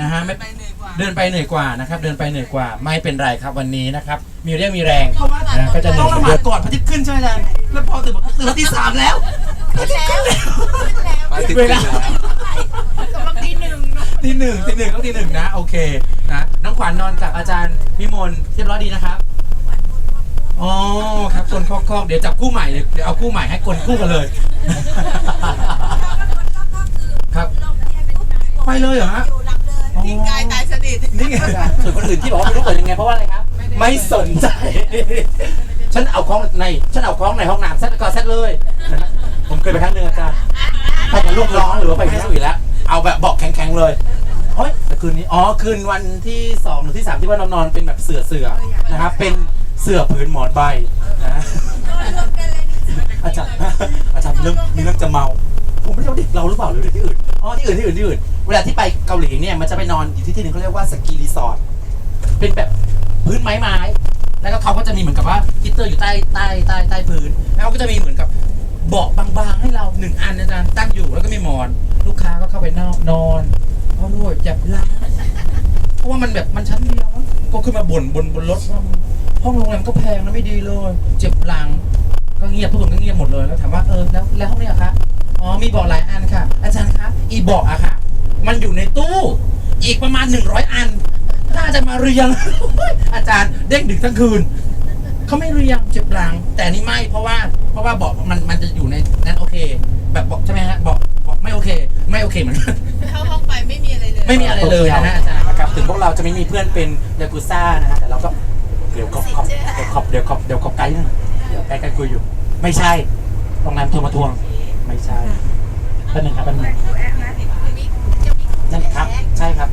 นะฮะไม่ไปเหนื่อยกว่าเดินไปเหนื่อยกว่านะครับ เดินไปเหนื่อยกว่า ไม่เป็นไรครับวันนี้นะครับ มีเรี่ยวมีแรงเพราะว่านะก็จะเหนื่ต้ออยงละหมาดก่อนพระอาทิตย์ขึ้นใช่ไหมอาจารย์แล้วพอตื่นบอกตื่นตีสามแล้วพระอาทิตย์ขึ้นแล้วมาถึงเวลาแล้วกำลังตีหนึ่งเนอะตีหนึ่งตีหนึ่งต้องตีหนึ่งนะโอเคนะน้องขวัญนอนกับอาจารย์วิมลเรียบร้อยดีนะครับอ๋อครับกลนคอกๆเดี๋ยวจับคู่ใหม่เลยเดี๋ยวเอาคู่ใหม่ให้กลนคู่กันเลย ครับ ไปเลยเหรอฮะอ๋อ ทิ้งกายตายส นิทนี่ไงส่วนคนอื่นที่บอกว่าไม่รู้เกิดยังไงเพราะว่าอะไรครับ ไม่สนใจ ฉันเอาของในฉันเอาของในห้องน้ำเซ็ตก็เซ็ตเลยนะฮะผมเคยไปครั้งหนึ่งอาจารย์ไปกับลูกน้องหรือว่าไปที่สวีแล้ว เอาแบบเบอกแข็งๆเลยเฮ้ยแต่คืนนี้อ๋อคืนวันที่สองหรือที่สามที่ว่าเรานอนเป็นแบบเสือเสือๆนะครับเป็นเสือผืนหมอนใบนะอาจารย์อาจารย์มีเรื่องมีเรื่องจะเมา ผมไม่รู้ว่าเด็กเราหรือเปล่าหรือเด็กที่อื่นอ๋อที่อื่นที่อื่นที่อื่น เวลาที่ไปเกาหลีเนี่ยมันจะไปนอนอยู่ที่ที่หนึ่งเขาเรียกว่าสกีรีสอร์ทเป็นแบบพื้นไม้ไม้แล้วก็เขาก็จะมีเหมือนกับว่าฮีเตอร์อยู่ใต้ใต้ใต้ใต้พื้น แล้วเขาก็จะมีเหมือนกับเบาะบางๆให้เราหนึ่งอันอาจารย์ตั้งอยู่แล้วก็มีหมอน ลูกค้าก็เข้าไปนอนนอนเอาด้วยจับหลังเพราะว่ามันแบบมันชั้นเดียวก็ขึ้นมาบ่นบนบนรถว่าห้องโรงแรมก็แพงนะไม่ดีเลย เจ็บหลังก็เงียบทุกคนก็เงียบหมดเลยแล้วถามว่าเออแล้วแล้วห้องนี้อะคะอ๋อมีเบาะหลายอันค่ะ อาจารย์คะอีเบาะอะค่ะ มันอยู่ในตู้ อีกประมาณหนึ่งร้อยอัน น่าจะมาเรียง อาจารย์เด้งดึกทั้งคืน เขาไม่เรียงเจ็บหลัง แต่อันนี่ไม่เพราะว่า เพราะว่าเบาะมันมันจะอยู่ในนั้นโอเค แบบเบาะใช่ไหมฮะเบาะเบาะไม่โอเค ไม่โอเคเหมือนกัน เข้าห้องไปไม่มีอะไรเลย ไม่มีอะไรเลยนะฮะอาจารย์ นะครับถึงพวกเราจะไม่มีเพื่อนเป็นยากุซ่านะฮะแต่เราก็เดี๋ยวขอบขอบเดี๋ยวขอบเดี๋ยวขอบเดี๋ยวขอบไกด์หนึงเดี๋ยวไกด์กันคุยอยู่ ไม่ใช่โรงแรมโทรมาทวง ไม่ใช่แป๊บนึงครับแป๊บนึง นั่นครับ ใช่ครับ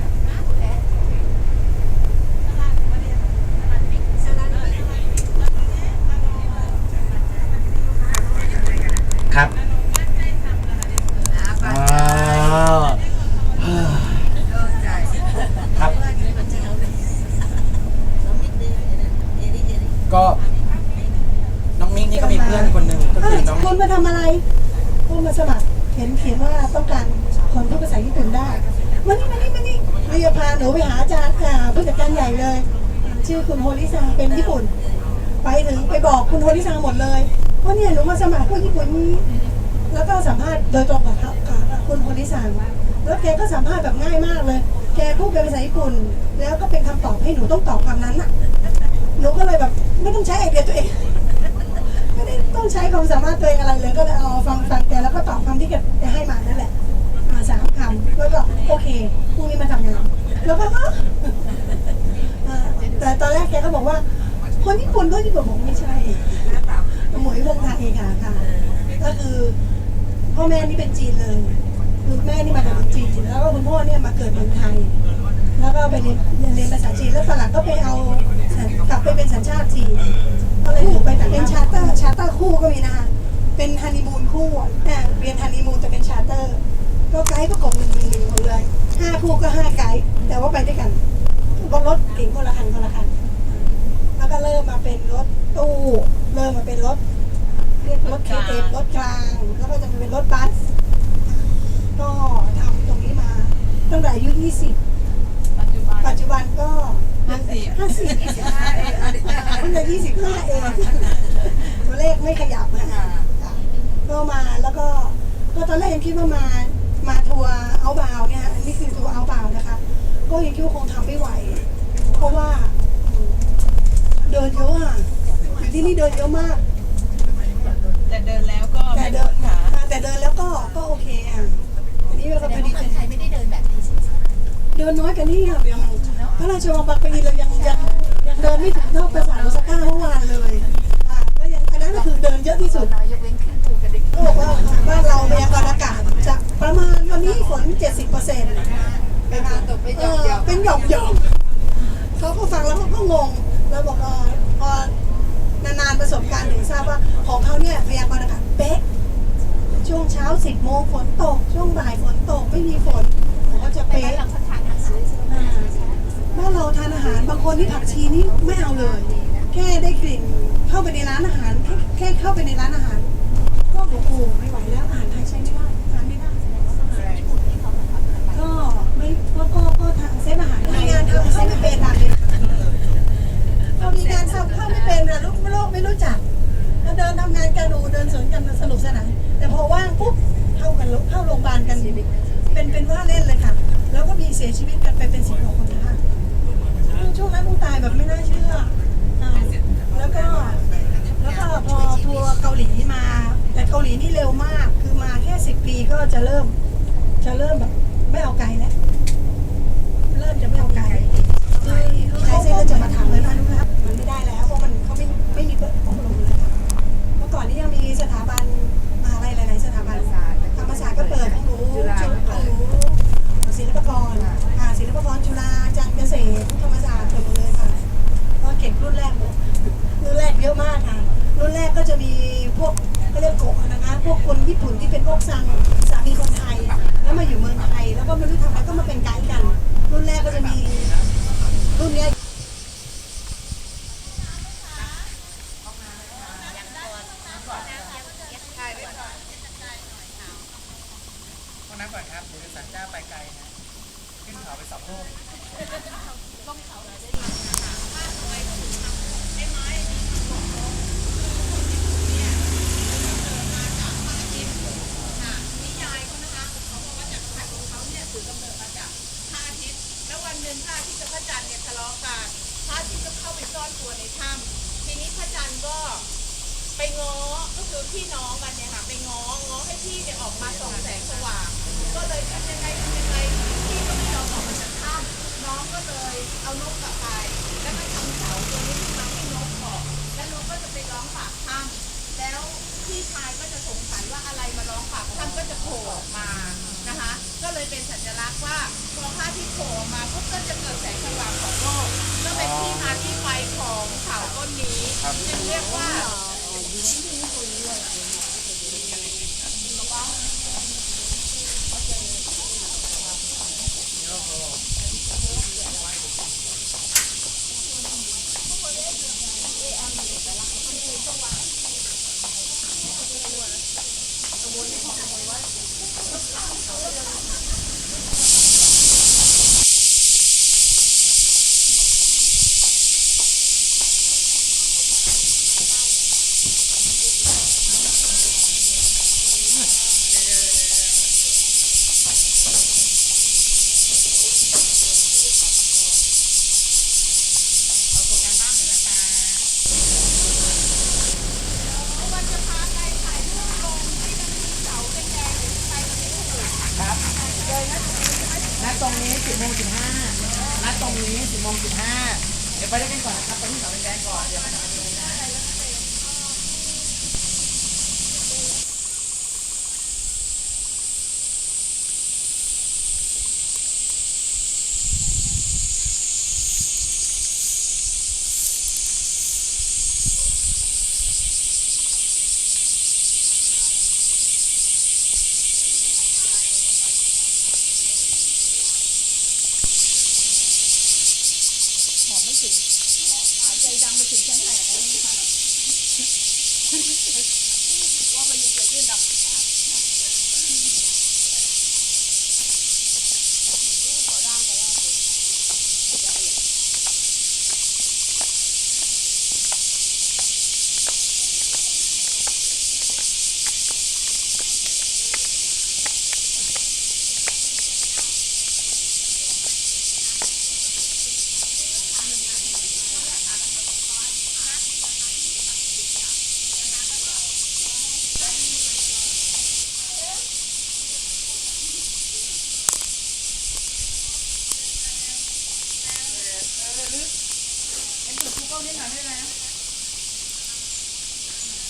ครับอ๋อครับ ก็น้องมิ้งนี่ก็มีเพื่อนคนหนึ่งก็คือน้อง คุณมาทำอะไร คุณมาสมัคร เห็นเขียนว่าต้องการคนพูดภาษาญี่ปุ่นได้ มานี่มานี่มานี่เราจะพาหนูไปหาอาจารย์อ่าผู้จัดการใหญ่เลย ชื่อคุณโฮริซังเป็นญี่ปุ่น ไปถึงไปบอกคุณโฮริซังหมดเลยว่าเนี่ยหนูมาสมัครพวกญี่ปุ่นนี้แล้วก็สัมภาษณ์โดยตรงกับเขากับคุณโฮริซังแล้วแกก็สัมภาษณ์แบบง่ายมากเลย แกพูดเป็นภาษาญี่ปุ่น แล้วก็เป็นคำตอบให้หนูต้องตอบคำนั้นน่ะหนูก็เลยแบบไม่ต้องใช้ไอเดียตัวเองไม่ได้ต้องใช้ความสามารถตัวเองอะไรเลยก็เลยเอาฟังฟังแกแล้วก็ตอบคำที่แกให้มานั่นแหละอ่าสามคำแล้วก็ โอเคพรุ่งนี้มาทำงานแล้วก็ฮะอ่าแต่ตอนแรกแกก็บอกว่า คนญี่ปุ่นก็ญี่ปุ่นผมไม่ใช่หมวยวงไทยค่ะค่ะก็คือพ่อแม่นี่เป็นจีนเลยคือแม่นี่มาจากเมืองจีนแล้วก็คุณพ่อเนี่ยมาเกิดเมืองไทย แล้วก็ไปเรียนเรียนภาษาจีนแล้วฝรั่งก็ไปเอากลับไปเป็นสัญชาติจีนก็เลยถูกไปแต่เป็นชาร์เตอร์ชาร์เตอร์คู่ก็มีนะคะเป็นฮันนีมูนคู่อะเนี่ยเรียนฮันนีมูนแต่เป็นชาร์เตอร์ ก็ไกด์ประกบหนึ่งหนึ่งหนึ่งหมดเลยห้าคู่ก็ห้าไกด์แต่ว่าไปด้วยกันบนรถเก่งคนละคันคนละคันแล้วก็เริ่มมาเป็นรถตู้เริ่มมาเป็นรถเรียกรถเคเอรถกลางแล้วก็จะมาเป็นรถบัสก็ทำตรงนี้มาตั้งแต่อายุ20ปัจจุบันปัจจุบันก็ห้าสิบห้าสิบเพิ่งจะยี่สิบห้าเองตัวเลขไม่ขยับนะคะก็มาแล้วก็ก็ตอนแรกยังคิดว่ามา มาทัวร์เอาบาวเนี่ยอันนี้คือทัวร์เอาบาวนะคะ ก็ยังคิดว่าคงทำไม่ไหว เพราะว่า เดินเยอะอะอยู่ที่นี่เดินเยอะมาก แต่เดินแล้วก็แต่ไม่เดิปวนดขาแต่เดินแล้วก็ก็โอเคอะอันนี้เราก็พอดีคนไทยไม่ได้เดินแบบนี้ใช่ไหมเดินน้อยกันนี่ค่ะพระราชวังบางปะอินเรายังยังยังเดินไม่ถึงเท่าปราสาทโอซาก้าเมื่อวานเลยอะ ก็ยังอันนั้นก็คือเดินเยอะที่สุดเรายกเว้นขึ้นภูกระดึงก็บอกว่าบ้านเราพยากรณ์อากาศจะประมาณวันนี้ฝน70เปอร์เซ็นต์เป็นตกเป็นหย่อมเป็นหย่อมหย่อมเขาก็ฟังแล้วเขาก็งงแล้วบอกเออพอนานๆประสบการณ์ถึงทราบว่าของเขาเนี่ยพยากรณ์อากาศเป๊ะช่วงเช้า 10 โมงฝนตก ช่วงบ่ายฝนตกไม่มีฝนของเขาจะไปเป๊ะบ้านเราเขาทานอาหารใช่ไหมบ้านเราทานอาหารบางคนที่ผักชีนี่ไม่เอาเลย แค่ได้กลิ่นเข้าไปในร้านอาหาร แค่แค่เข้าไปในร้านอาหาร ก็โอ้โหไม่ไหวแล้วอาหารไทยใช้ไม่ได้ทารไม่ได้ก็ไม่ก็ก็ทางเส้นอาหารมีงานทำเข้าไม่เป็นหลักเลยเรามีงานทำเข้าไม่เป็นอะลูกโลกไม่รู้จักเราเดินทำงานกันูเดินสวนกันสนุกสนานแต่พอว่างปุ๊บเข้ากันเข้าโรงพยาบาลกันเป็นเป็นว่าเล่นเลยค่ะ แล้วก็มีเสียชีวิตกันไปเป็นสิบหกว่าคน ก็จะเริ่ม จะเริ่มแบบไม่เอาไก ญี่ปุ่นที่เป็นพวกซังสามีคนไทย แล้วมาอยู่เมืองไทย แล้วก็ไม่รู้ทำอะไรก็มาเป็นไกด์กัน รุ่นแรกก็จะมีรุ่นเนี้ยห้องน้ำก่อนครับเดี๋ยวสันเจ้าไปไกลนะ ขึ้นเขาไปสองโลกพระอาทิตย์แล้ววันหนึ่งพระอาทิตย์กับพระจันทร์เนี่ยทะเลาะกันพระอาทิตย์ก็เข้าไปซ่อนตัวในถ้ำทีนี้พระจันทร์ก็ไปง้อก็คือพี่น้องกันเนี่ยค่ะไปง้อง้อให้พี่เนี่ยออกมาส่องแสงสว่างก็เลยทำยังไงทำยังไงพี่ก็ไม่ยอมออกมาจากถ้ำน้องก็เลยเอานกกลับไป แล้วก็ทำเสาตัวนี้ขึ้นมาให้นกเกาะแล้วนกก็จะไปร้องปากถ้ำแล้วพี่ชายก็จะสงสัยว่าอะไรมาร้องปากถ้ำก็จะโผล่ออกมานะคะ ก็ เลยเป็นสัญลักษณ์ว่าพอพระอาทิตย์โผล่ออกมาปุ๊บก็จะเกิดแสงสว่างของโลกก็เป็นที่มาที่ไปของเขาต้นนี้จึงเรียกว่า นัดตรงนี้สิบโมงสิบห้านัดตรงนี้สิบโมงสิบห้าเดี๋ยวไปด้วยกันก่อนนะครับไปที่เสาแดงก่อนเดี๋ยวมันจะมาดูนะ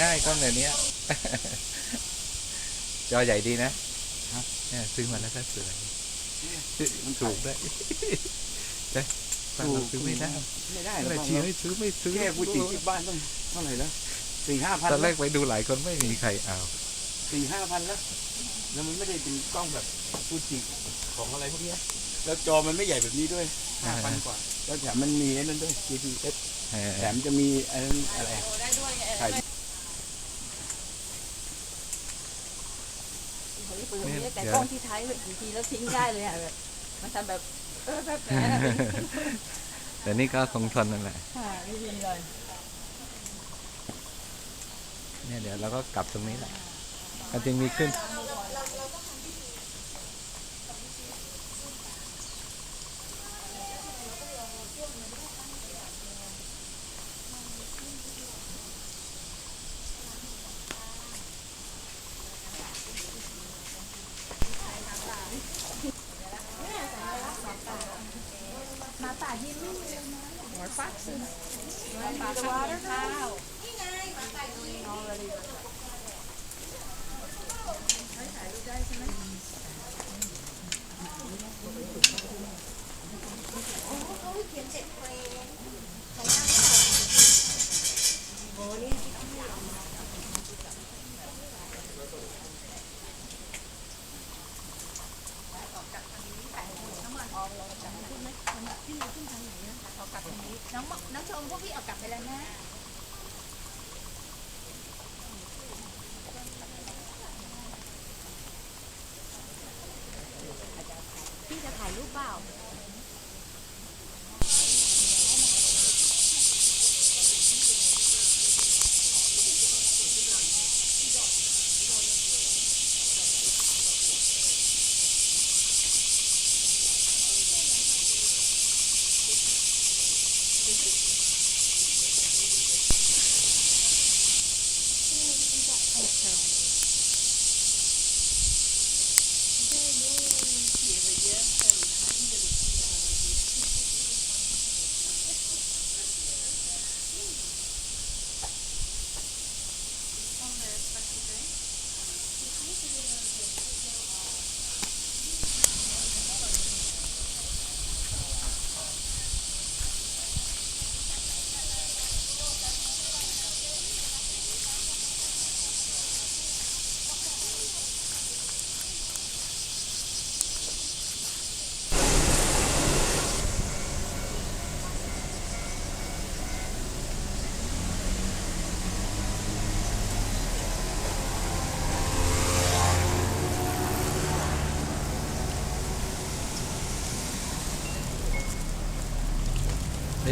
ง่ายกล้องแบบเนี้ยจอใหญ่ดีนะเนี่ยซื้อมาแล้วก็สวยถูกด้วยแต่เราซื้อไม่ได้ไม่ได้หรแต่อกเชียร์ให้ซื้อไม่ซื้อแค่ฟูจิที่บ้านต้องเท่าไหร่แล้วสี่ห้าพันตอนแรกไปดูหลายคนไม่มีใครเอาสี่ห้าพันแล้วแล้วมันไม่ได้เป็นกล้องแบบฟูจิของอะไรพวกเนี้ยแล้วจอมันไม่ใหญ่แบบนี้ด้วยห้าพันกว่า แล้วแถมมันมีไอ้นั่นด้วย GPS เออแถมจะมีไอ้นั่นอะไรถ่าย เฮ้ยปืนนี้แต่กล้องที่ท้ายแบบทีแล้วทิ้งได้เลยอะแบบมันทำแบบเออแบบแบบนั้นอะแต่นี่ก็คงทนนั่นแหละค่ะไม่ยินเลยเนี่ยเดี๋ยวเราก็กลับตรงนี้แหละมันจริงมีขึ้น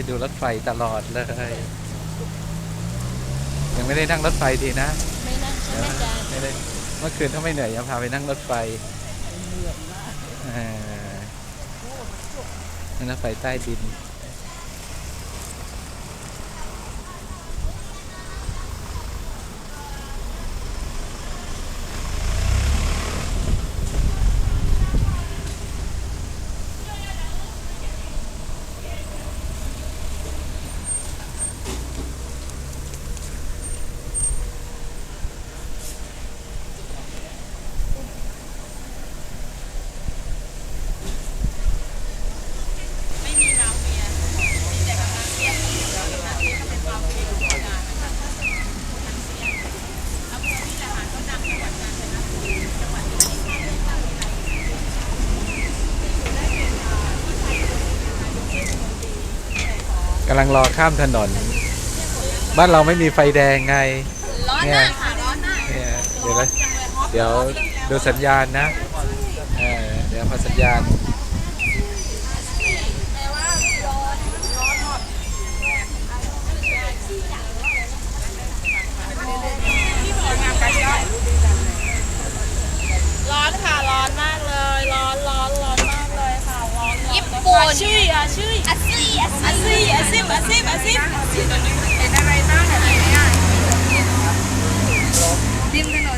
ด้ดูรถไฟตลอดเลย ยังไม่ได้นั่งรถไฟทีนะ ไม่นั่งใช่ไหมจ๊ะไม่ได้เมื่อคืนถ้าไม่เหนื่อยจะพาไปนั่งรถไฟเออนั่งรถไฟใต้ดิน ไม่มีน้ำเมียมีแต่กำลังเสียงกำลังเสียงก็เป็นความเค็มของการนะคะทางเสียงอำเภอที่ละหารก็ดังจังหวัดกาญจนบุรีจังหวัดที่มีความเป็นตั้งในที่อยู่ได้เป็นอ่าที่ไทยเป็นนายกเทศมนตรีแต่ของ กำลังรอข้ามถนน บ้านเราไม่มีไฟแดงไงร้อนเนี่มายกค่ะร้อนมากเนี่ยเดี๋ยวร้อนะนจังเลยฮอตเดี๋ยวร้อนจังเลยดูสัญญาณนะเออเดี๋ยวพอสัญญาณ แต่ว่าร้อนร้อนหมดร้อนค่ะร้อนมากเลย ร้อนร้อนร้อนมากเลยค่ะร้ อนญี่ปุ่นชื่ออะชื่ออาซีอาซีอาซีอาซีอาซีอาซีเป็นอะไรบ้างแบบนี้อะริมถนนญี่ปุ่นค่อ